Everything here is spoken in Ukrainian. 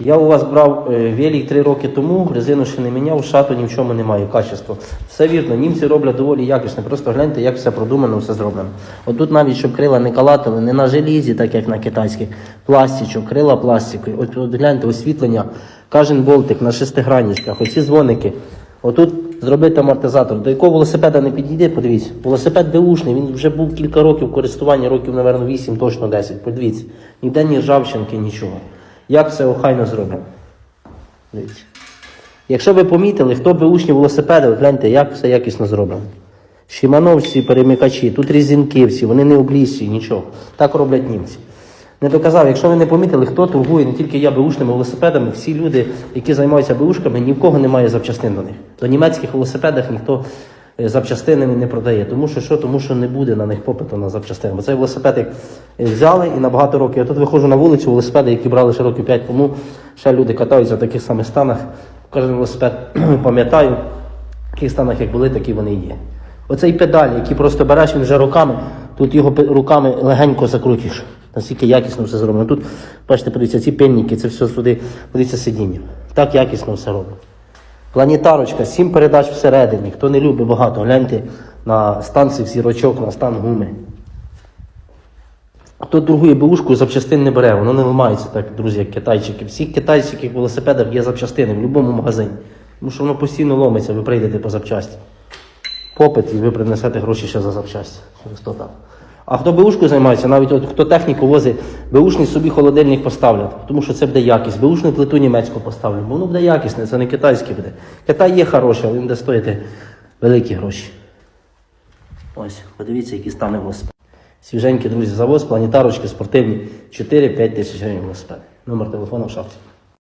Я у вас брав е, велик три роки тому, резину ще не міняв, шату ні в чому немає, качество. Все вірно, німці роблять доволі якісно. Просто гляньте, як все продумано, все зроблено. От тут навіть, щоб крила не калатили, не на желізі, так як на китайських, пластичок, крила пластикові. От, от гляньте, освітлення, кожен болтик на шестигранничках, оці дзвоники. Отут зробити амортизатор. До якого велосипеда не підійде, подивіться. Велосипед беушний, він вже був кілька років користування, років, напевно, 8, точно 10. Подивіться. Ніде ні ржавчинки, нічого. Як все охайно. Дивіться. Якщо ви помітили, хто беушні велосипеди, от гляньте, як все якісно зроблено. Шимановці перемикачі, тут різинки всі, вони не облізці, нічого. Так роблять німці. Не доказав, якщо ви не помітили, хто торгує не тільки я беушними велосипедами, всі люди, які займаються беушками, ні в кого немає запчастин до них. До німецьких велосипедах ніхто запчастинами не продає. Тому що що? Тому що не буде на них попиту на запчастини. Бо цей велосипед е, взяли і на багато років. Я тут виходжу на вулицю, велосипеди, які брали ще років 5 тому, ще люди катаються в таких самих станах. Кожен велосипед пам'ятаю, в таких станах, як були, такі вони і є. Оцей педаль, який просто береш, він вже руками, тут його руками легенько закрутиш. Наскільки якісно все зроблено. Тут, бачите, подивіться, ці пенніки, це все сюди, подивіться сидіння. Так якісно все роблено. Планетарочка, сім передач всередині. Хто не любить багато, гляньте на стан цих зірочок, на стан гуми. Хто торгує беушку, запчастин не бере, воно не ламається так, друзі, як китайчики. Всіх китайських велосипедах є запчастини в будь-якому магазині. Тому що воно постійно ломиться, ви прийдете по запчасті. Попит, і ви принесете гроші ще за запчасті. Через то так. А хто беушкою займається, навіть от хто техніку возить, беушний собі холодильник поставлять, тому що це буде якість. Беушну плиту німецьку поставлять, бо воно буде якісне, це не китайське буде. Китай є хороший, але він буде стоїти великі гроші. Ось, подивіться, які стане велосипед. Свіженькі, друзі, завоз, планетарочки, спортивні, 4-5 тисяч гривень велосипед. Номер телефону в шафті.